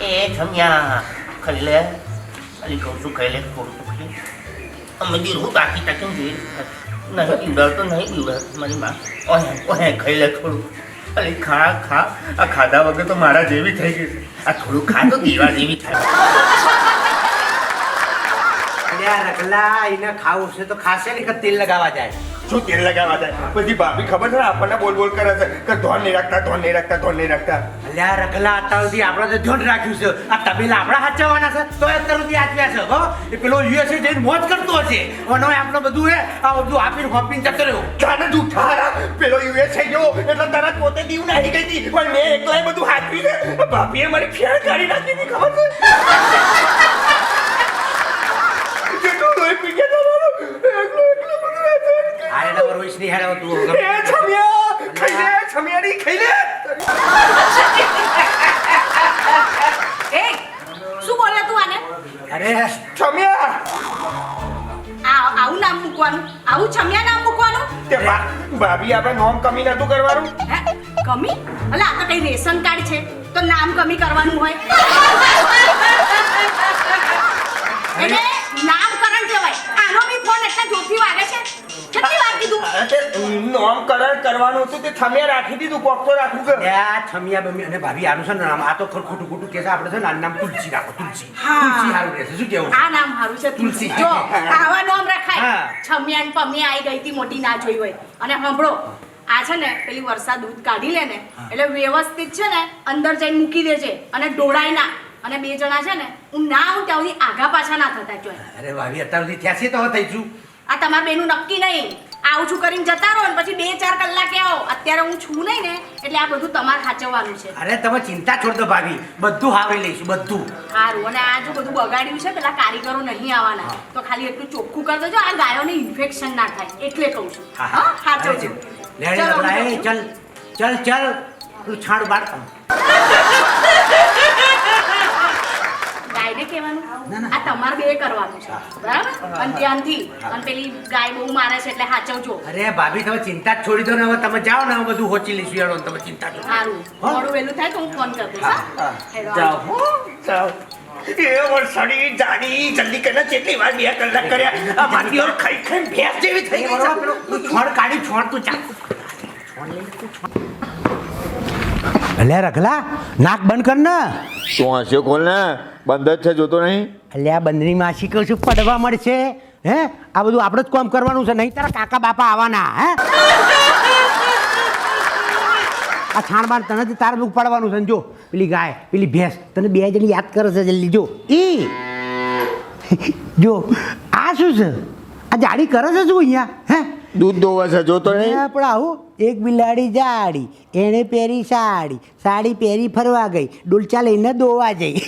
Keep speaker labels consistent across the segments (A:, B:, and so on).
A: એ જમ્યા. ખાઈ લે. ખાલી કહું છું ખાઈ લે? થોડું ખાઈ અમે દીધું બાકી તકન જોઈ નહીં પીવડાવતો નહીં પીવડાવતો મારી માં. ઓહે ઓહે ખાઈ લે થોડું ખાલી ખા ખા. આ ખાધા વગર તો મારા જેવી થઈ ગઈ આ થોડું ખા તો દીવા જેવી થાય.
B: રગલા, એને ખાવું છે તો ખાશે ને તેલ લગાવવા જાય?
C: શું તેલ લગાવવા જાય પછી ભાભી ખબર છે ને આપણને બોલ બોલ કરે છે કે ધોન નહીં રાખતા ધોન નહીં રાખતા ધોન નહીં રાખતા.
B: અલ્યા રગલા અત્યાર સુધી આપણે તો ધોન રાખ્યું છે. આ તબેલા આપણા હાચવવાના છે તો અત્યાર સુધી આચવ્યા છે હો? એ પેલો યુએસએ જઈને મોજ કરતો હશે. અને આપણે બધું હે આ બધું આપીને હોપીને જતો રહ્યો.
C: જાને તું ઠારા પેલો યુએસએ ગયો એટલે તારા પોતે દીવ નાહી ગઈ હતી. પણ મેં એકલાય બધું હાથવી છે. ભાભીએ મારી ફેર કાઢી નાખી હતી ખબર છે કેટલું લોહી પી ગયા તમારું. એકલું એકલું બધું
B: વરવીશ નહીં હેરાવ તું
C: એ છમિયા ખાઈ લે છમિયાની ખાઈ લે
D: એ શું બોલે તું આને?
B: અરે
C: છમિયા
D: આ આવું નામ મૂકવાનું? આવું છમિયા નામ મૂકવાનું?
C: તે ભાભી આપણે નોમ કમી નતું કરવાનું?
D: હે કમી? અલે આ તો કઈ રેશન કાર્ડ છે તો નામ કમી કરવાનું હોય. નામકરણ
C: કરવાનું હતું તે છમિયા રાખી દીધું કોક તો રાખવું કે
B: આ છમિયા બમી અને ભાભી આનું છે ને નામ આ તો ખર ખોટું ખોટું કે આપણે છે ને નામ તુલસી રાખો તુલસી. તુલસી સારું રહેશે શું કેવું
D: આ નામ સારું છે તુલસી.
B: તુલસી.
D: જો આવા નામ રખાય. છમિયા ને પમિયા આઈ ગઈ હતી મોટી ના જોઈ હોય. અને સાંભળો આ છે ને પેલી વરસાદ દૂધ કાઢી લે ને એટલે વ્યવસ્થિત છે ને અંદર જઈને મૂકી દેજે અને ડોળાય ના. અને બે જણા છે ને હું ના હું ત્યાં સુધી આગા પાછા ના થતા
B: અરે ભાભી અત્યાર સુધી થયા છે તો થઈ છું
D: આ તમારા બેનું નક્કી નહીં. આવું છું કરીને જતા રહો ને પછી બે ચાર કલાકે આવો. અત્યારે હું છું નહીં ને એટલે આ બધું તમારે સાચવવાનું છે.
B: અરે તમે ચિંતા છોડ દો ભાભી. બધું આવી લઈશું બધું.
D: સારું અને આ જો બધું બગાડ્યું છે પેલા કારીગરો નહીં આવવાના. તો ખાલી એટલું ચોખ્ખું કરી દેજો આ ગાયોને ઇન્ફેક્શન ના થાય એટલે કહું છું.
B: હા
D: સાચવજો. ચલ
B: ચલ ચલ છાણ બાર.
D: ગાયને કહેવાનું?
B: ના, ના.
D: આ તમારે બે કરવાનું છે. બરાબર? અને ધ્યાનથી. અને પેલી ગાય બહુ મારે છે એટલે સાચવજો
B: અરે ભાભી તમે ચિંતા જ છોડી દો ને હવે. તમે જાઓ ને હવે બધું હોચી લઈશું યાર તમે ચિંતા કરો.
D: સારું. થોડું વહેલું થાય તો હું ફોન કરી દઈશ
B: હા, જાઓ.
C: જાઓ. એ જાડી જલ્દી કરીને કેટલી વાર બે કલાક કર્યા. આ ભાભીઓ ખાઈ ખાઈ ભેંસ જેવી થઈ ગઈ છે.
B: પેલું તું છોડ કાઢી છોડ તું ચાલ. અલ્યા રખલા નાક બંધ કર ને.
E: શું હશે ખોલ ને? બંધ જ છે જોતો નહીં.
B: અલ્યા બંધની માસી કહું છું પડવા મળશે. હે? આ બધું આપણે જ કામ કરવાનું છે નહીં તારા કાકા બાપા આવવાના હે? આ છાણ બાણ તને જ તારે ઉપાડવાનું છે ને જો. પેલી ગાય પેલી ભેંસ તને બે જણી યાદ કરે છે જલ્દી જો. ઈ. જો આ શું છે? આ જાડી કરે છે શું અહીંયા હે?
E: દૂધ દોવા છે જોતો નહીં?
B: પણ આવું એક બિલાડી જાડી એણે પહેરી સાડી સાડી પહેરી ફરવા ગઈ ડોલચા લઈને દોવા જઈ.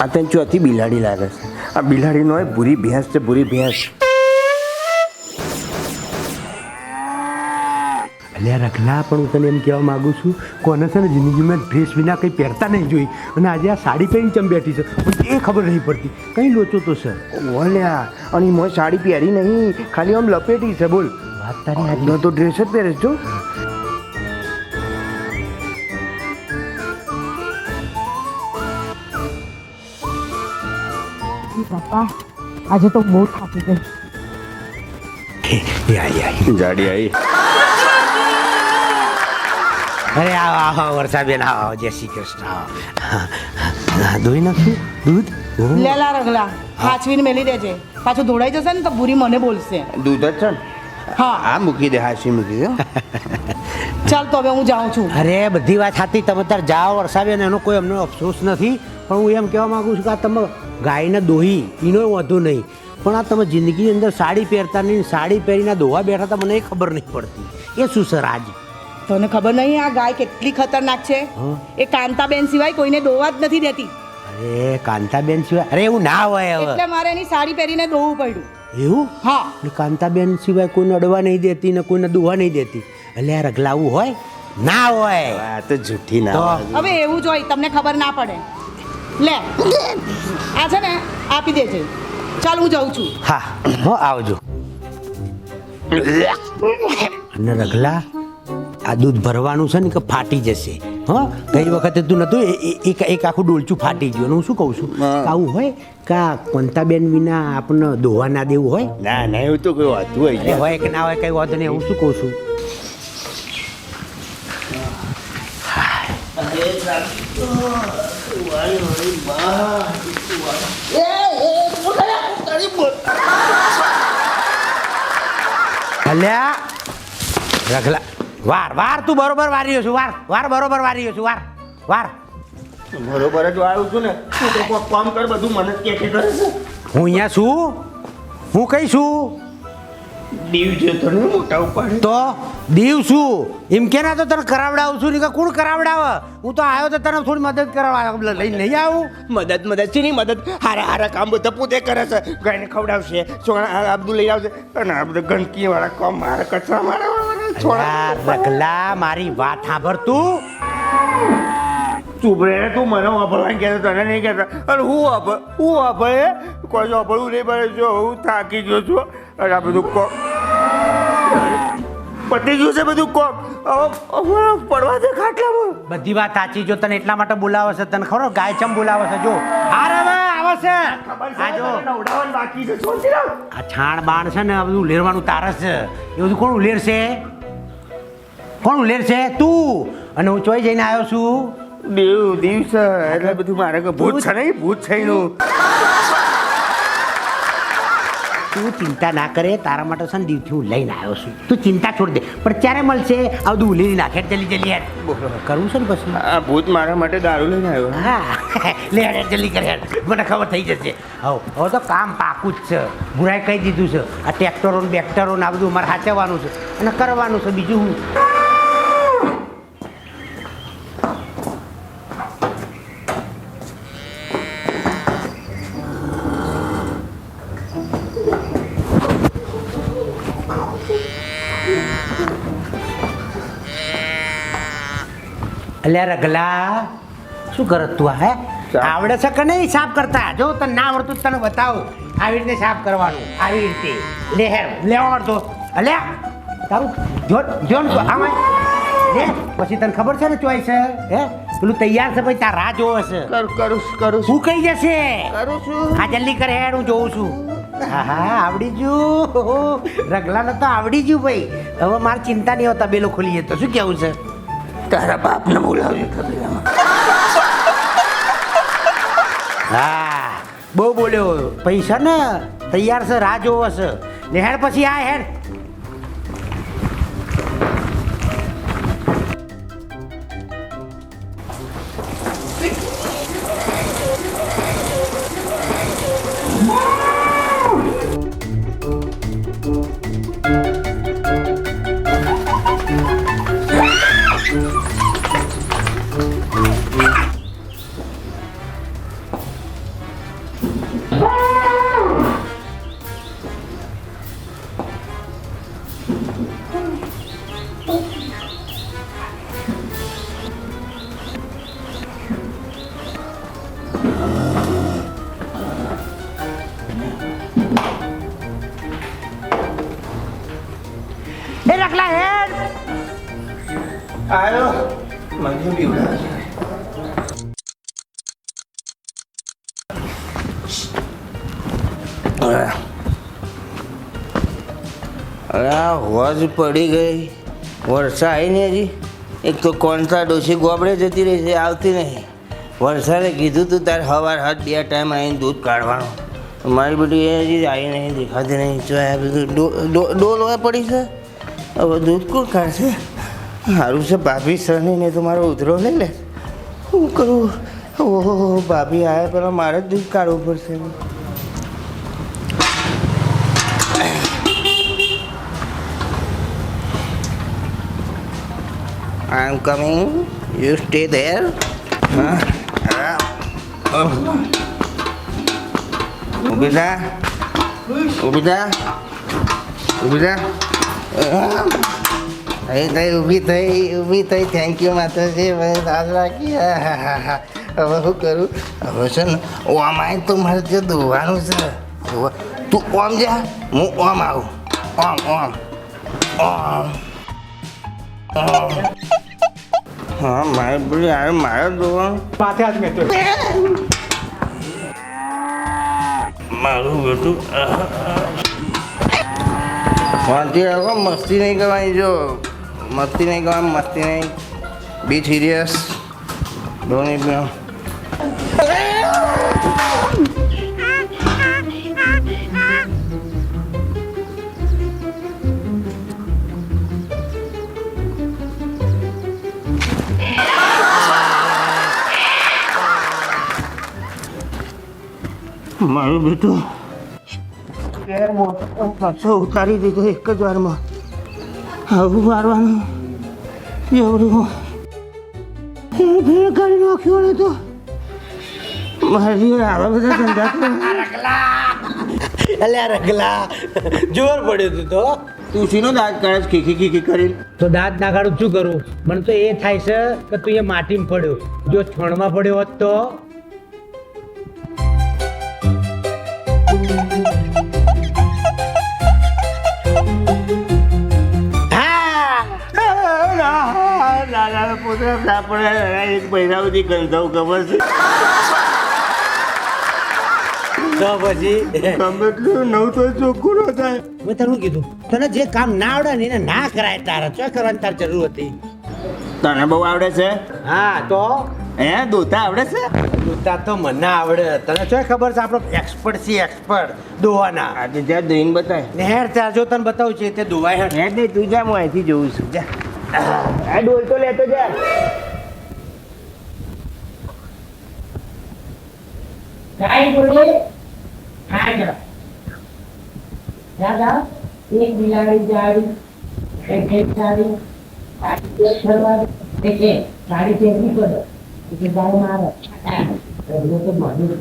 C: આ તને ચોથી બિલાડી લાગે છે. આ બિલાડીનો એ ભૂરી ભેંસ છે ભૂરી ભેંસ.
B: અલ્યા રખલા પણ હું તને એમ કહેવા માંગુ છું કોને છે ને જિંદગીમાં ડ્રેસ વિના કંઈ પહેરતા નહીં જોઈ. અને આજે આ સાડી પહેરીને ચમ બેઠી છે? પણ એ ખબર નહીં પડતી. કંઈ લોચો તો છે?
C: ઓલ્યા અને મેં સાડી પહેરી નહીં. ખાલી આમ લપેટી છે બોલ.
B: વાત તારી
C: આજનો તો ડ્રેસ જ પહેરે છે જો.
F: પપ્પા આજે તો બહુ થાકી ગઈ.
E: જાડી આવી
B: અરે આવો આવો વર્ષાબેન આવો જય શ્રી કૃષ્ણ. આવો દોઈ નાખ્યું દૂધ
F: લેલા રગલા હાચવીને મેલી દેજે. પાછું ધોડાઈ જશે ને તો ભૂરી મને બોલશે.
C: દૂધ જ છે ને?
F: હા.
C: આ મૂકી દે હાચવી મૂકી દે
F: ચાલ તો હવે હું જાઉં છું.
B: અરે બધી વાત સાચી. તમે તાર જાઓ વર્ષાબેન એનો કોઈ અમને અફસોસ નથી. પણ હું એમ કહેવા માંગુ છું કે આ તમે ગાયને દોહી એનો વાંધો નહીં. પણ આ તમે જિંદગીની અંદર સાડી પહેરતા નહીં સાડી પહેરીને દોવા બેઠા તો મને એ ખબર નહીં પડતી. એ શું સર આજ
F: તને ખબર નહીં આ ગાય કેટલી ખતરનાક છે? એ કાંતાબેન સિવાય કોઈને દોવા જ નથી દેતી.
B: અરે કાંતાબેન સિવાય? અરે એવું ના હોય હવે.
F: એટલે મારે એની સાડી પહેરીને દોવું પડ્યું.
B: એવું?
F: હા.
B: એટલે કાંતાબેન સિવાય કોઈને અડવા નહીં દેતી ને કોઈને દોવા નહીં દેતી. એટલે આ રગલાવું હોય? ના હોય.
C: આ તો જૂઠી ના હોય.
F: હવે એવું જ હોય તમને ખબર ના પડે. લે આ છે ને આપી દેજે. ચાલ હું જાઉં છું.
B: હા હો આવજો. અને રગલા? આ દૂધ ભરવાનું છે ને કે ફાટી જશે. હા? ગઈ વખતે તું નતું એક એક આખું ડોલચું ફાટી ગયું હું શું કહું છું? આવું હોય કા કોંતાબેન વિના આપણને દોવા ના દેવું હોય?
E: ના ના એવું તો કોઈ વાત હોય
B: હોય કે ના હોય કઈ વાંધો નહીં હું શું કહું છું. અલ્યા રખલા વાર વાર તું બરોબર વારી છું વાર વાર બરોબર વારી છું વાર વાર.
C: બરોબર જ આવ્યું છું ને. તું તો કામ કર બધું મને જ કે કે કરે છે.
B: હું અહીંયા છું? હું કઈ છું?
C: દીવ જતો ને મોટા ઉપાડે.
B: તો દીવ છું. એમ કે ના તો તને કરાવડાવું છું ને કે કોણ કરાવડાવે? હું તો આવ્યો તો તને થોડી મદદ કરવા લઈને નહીં આવું?
C: મદદ મદદ છે નહીં મદદ. હારા હારા કામ બધા પોતે કરે છે. ગાયને ખવડાવશે છોકરા આ બધું લઈ આવશે. અને આ બધા ગંદકી વાળા કામ મારા કચરા મારા છોડા
B: મારી વાત સાંભળ તું.
C: ચૂપ રહે તું મને વાપરવાનું કહેતો તને નહીં કહેતા. અને હું વાપર હું વાપરે? કોઈ વાપરવું નહીં પડે જો હું થાકી ગયો છું. અને આ બધું કોક. પતી ગયું છે બધું કોક. પડવા દે ખાટલામાં.
B: બધી વાત સાચી જો તને એટલા માટે બોલાવે છે તને ખબર ગાય ચમ બોલાવે છે. જો. આ રે હવે આવે છે. આ જો.
C: બાકી છે.
B: આ છાણ બાણ છે ને આ બધું ઉલેરવાનું તારસ છે. એ બધું કોણ ઉલેરશે? કોણ ઉલેર છે તું. અને હું ચોઈ જઈને આવ્યો છું.
C: દેવ દિવસ એટલે બધું મારે ભૂત છે નહીં ભૂત છે
B: તું ચિંતા ના કરે તારા માટે છે ને દીવથી હું લઈને આવ્યો છું. તું ચિંતા છોડ દે. પણ ક્યારે મળશે? આ બધું ઉલેરી નાખે જલ્દી જલ્દી યાર કરવું છે ને પછી?
C: આ ભૂત મારા માટે દારૂ લઈને આવ્યો.
B: હા. લે હેડ જલ્દી કરે હેડ. મને ખબર થઈ જશે. હવ હવે તો કામ પાકું જ છે. બુરાઈ કહી દીધું છે. આ ટ્રેક્ટરો ને બેક્ટરો ને આ બધું મારે સાચવવાનું છે. અને કરવાનું છે બીજું હું અલ્યા રગલા શું કરત તું હે આવડે છે કે નહીં સાફ કરતા? જો તને ના આવડતું તો તને બતાવું. આવી રીતે સાફ કરવાનું. આવી રીતે. લેહેર લેવા આવડતો અલ્યા તારું જો જો ને આમાં. લે પછી તને ખબર છે ને ચોઈસ હે? પેલું તૈયાર છે ભાઈ તાર રાહ જોવે છે.
C: કર કરું કરું છું.
B: હું કઈ જશે?
C: કરું છું.
B: હા જલ્દી કરે હેડ હું જોઉં છું. હા હા આવડી ગયું રગલાને તો આવડી ગયું ભાઈ. હવે મારે ચિંતા નહીં હોતા બેલો ખોલીએ તો. શું કેવું છે?
C: તારા બાપને બોલાવજો
B: હા, બહુ બોલ્યો. પૈસા ને, તૈયાર છે, રાહ જોવો છે. હેડ પછી આ હેડ.
G: આ હોજ પડી ગઈ. વર્ષા આવી ને હજી. એક તો કોણસા ડોસી ગોબડે જતી રહી છે, આવતી નહીં. વર્ષાને કીધું તું તારે સવાર હાથ બે ટાઈમ આવીને દૂધ કાઢવાનું. મારી બધી હજી આવી નહીં, દેખાતી નહીં. આ બધું ડોલ હોય પડી છે? હવે દૂધ કોણ કાઢશે? સારું છે, ભાભી સરની તો મારો ઉધરો લઈ લે. શું કરું? ઓહો, ભાભી આવ્યા પહેલાં મારે જ દૂધ કાઢવું પડશે. I am coming you stay there ઊભી થા ઊભી ઊભી થઈ થઈ ઊભી થઈ ઊભી થઈ થેન્ક યુ માતાજી ભાઈ રાજ રાખી. હવે શું કરું? હવે છે ને ઓમ આય તો મારે જે દોવાનું છે. તું ઓમ જા હું ઓમ આવું. ઓમ ઓમ ઓમ
C: હા મારે બોલી આ મારે જોવાનું
B: માથે હાથ મેં તો.
C: મારું બેટું વાંચી રાખો મસ્તી નહીં કરવાની જો. મસ્તી નહીં કરવાની મસ્તી નહીં બી સિરિયસ ડોન્ટ ઇગ્નોર મારું બેટું પાછો ઉતારી દીધો એક જ વારમાં આવું મારવાનું એવડું ભેળ કરી નાખ્યો ને તો? મારી આવા બધા ધંધા કરે.
B: અલ્યા રગલા. જોર પડ્યો તું તો.
C: તું શીનો દાંત કાઢે ખીખી ખીખી કરી
B: તો દાંત ના કાઢું શું કરું? મને તો એ થાય છે કે તું એ માટીમાં પડ્યો. જો છોણમાં પડ્યો હોત તો?
C: દાદા આપણે એક મહિના સુધી ગંધાવ ખબર છે.
B: તો પછી?
C: ગમે એટલું નવ તો ચોખ્ખું ન થાય.
B: મેં તને કીધું? તને જે કામ ના આવડે ને એને ના કરાય તારે. શું કરવાની તાર જરૂર હતી.
C: તને બહુ આવડે છે?
B: હા તો?
C: હે દોતા આવડે છે?
B: દોતા તો મને આવડે. તને શું ખબર છે આપણો એક્સપર્ટ છે એક્સપર્ટ દોવાના.
C: આજે જ્યાં દઈને બતાય.
B: ને હેર ત્યાં જો તને બતાવું છે તે દોવાય હેઠ
C: હે નહીં તું જા હું અહીંથી જોઉં છું. જા. આ ડોલ તો લેતો જા
H: ગાય જોડે ખાંડ દાદા એક બિલાડી જાડી એક એક જાડી સાડી એક ફરવા એક એક ફેરવી પડે એટલે ગાય મારે. એટલે તો બધું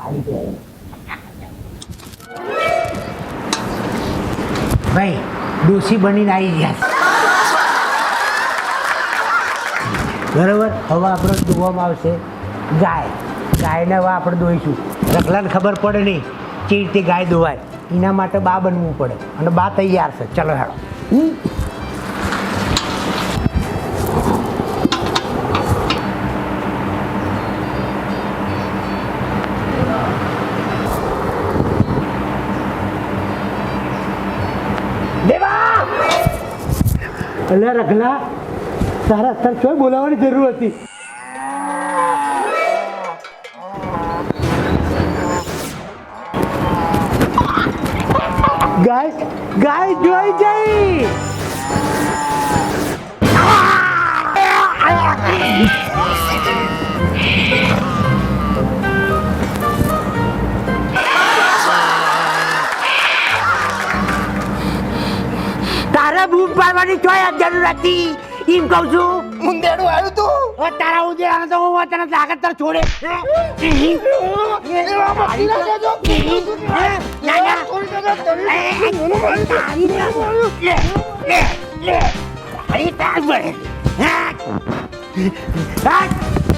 H: આવી જાય
B: ભાઈ ડોસી બનીને આવી ગયા. બરાબર? હવે આપણે દોવામાં આવશે ગાય. ગાયને હવે આપણે દોઈશું. રખલાને ખબર પડે નહીં. કે રીતે ગાય દોવાય. એના માટે બા બનવું પડે. અને બા તૈયાર છે. ચલો હેડો. અલ્યા રખલા તારા અત્યારે ચોય બોલાવવાની જરૂર હતી. ગાય ગાય જોઈ જઈ. તારા બૂમ પાડવાની ચોય જરૂર હતી. એમ કહું છું
I: ઉંદેડું આવ્યું તું
B: ઓ તારા ઉંદેડા તો હું તને લાગત તાર છોડે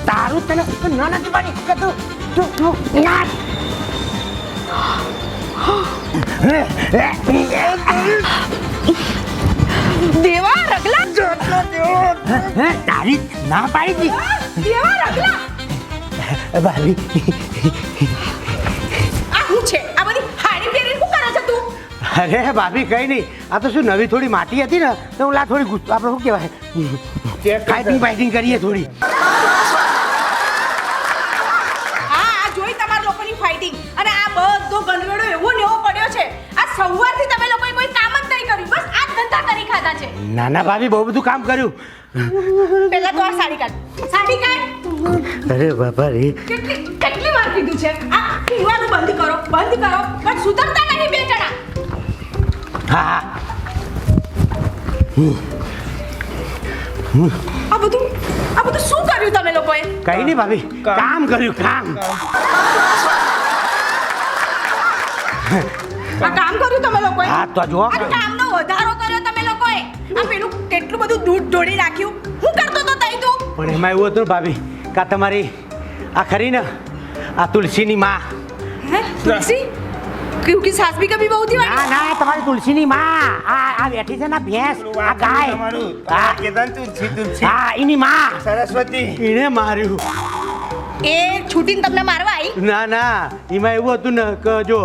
B: તારું તને ના નથી પાડી કે તું ના
D: દેવા રગલા.
B: હે, તારી ના પાડી
D: દેવા રગલા.
B: ભાભી.
D: આ શું છે? આ બધી હાડી પહેરી શું કરે છે તું?
B: અરે ભાભી કઈ નહીં. આ તો શું નવી થોડી માટી હતી ને? તો હું લા થોડી ગુસ્સો આપણે શું કહેવાય? ફાઇટિંગ ફાઇટિંગ કરીએ થોડી. નાના ભાભી બહુ બધું કામ કર્યું.
D: પેલા તો આ સાડી કાઢ. સાડી કાઢ.
B: અરે બાપા રે.
D: કેટલી કેટલી વાર કીધું છે? આ પીવાનું બંધ કરો બંધ કરો. પણ સુધરતા નહીં બે જણા.
B: હા હા.
D: આ બધું આ બધું શું કર્યું તમે લોકોએ?
B: કઈ નહીં ભાભી કામ કર્યું કામ.
D: આ કામ કર્યું તમે લોકોએ?
B: હા તો જુઓ.
D: આ કામનો વધારો આ પેલું કેટલું બધું દૂધ ઢોળી રાખ્યું? હું કરતો તો તઈ તું.
B: પણ એમાં એવું હતું ભાભી કા તમારી આ ખરી ને આ તુલસીની માં.
D: હે? તુલસી? ક્યુંકી સાસ ભી કભી બહુ થી
B: ના ના તમારી તુલસીની માં. આ આ બેઠી છે ને ભેંસ આ ગાય.
C: તમારું.
B: આ
C: કેતન તુલસી તુલસી.
B: હા એની માં.
C: સરસ્વતી.
B: એને માર્યું.
D: એ છૂટીને તમને મારવા આવી
B: ના ના એમાં એવું હતું ને કે જો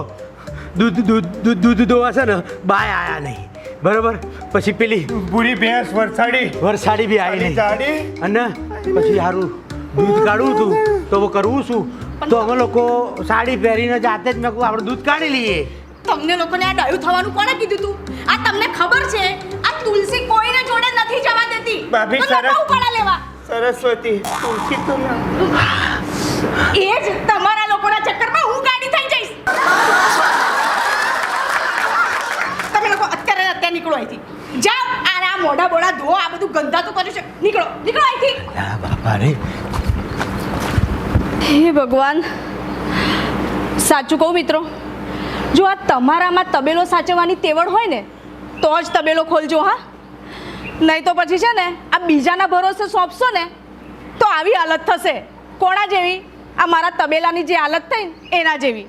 B: દૂધ દૂધ દૂધ દૂધ દોવા છે ને બાય આયા નહીં. બરોબર. પછી પેલી
C: પૂરી ભેંસ વરસાડી.
B: વરસાડી બી આવી
C: અને જાડી
B: અને પછી સારું દૂધ કાઢવું તું. તો હવે કરવું શું? તો અમે લોકો સાડી પહેરીને જાતે જ મેં કહું આપણે દૂધ કાઢી લઈએ.
D: તમને લોકોને આ ડાયું થવાનું કોણે કીધું તું? આ તમને ખબર છે આ તુલસી કોઈને જોડે નથી જવા દેતી.
C: ભાભી, સરસ.
D: લેવા?
C: સરસ્વતી તુલસી તો
D: એ જ તમારા લોકોના ચક્કરમાં હું ગાડી થઈ જઈશ તમે લોકો અત્યારે ને અત્યારે નીકળો અહીંથી જાઓ આ મોઢા બોડા ધો આ બધું ગંધાતું કર્યું છે. નીકળો નીકળો અહીંથી.
B: આ બાપા રે.
D: હે ભગવાન. સાચું કહું મિત્રો. જો આ તમારામાં તબેલો સાચવવાની તેવડ હોય ને તો જ તબેલો ખોલજો હા. નહીં તો પછી છે ને આ બીજાના ભરોસે સોંપશો ને તો આવી હાલત થશે. કોણા જેવી? આ મારા તબેલાની જે હાલત થઈ એના જેવી.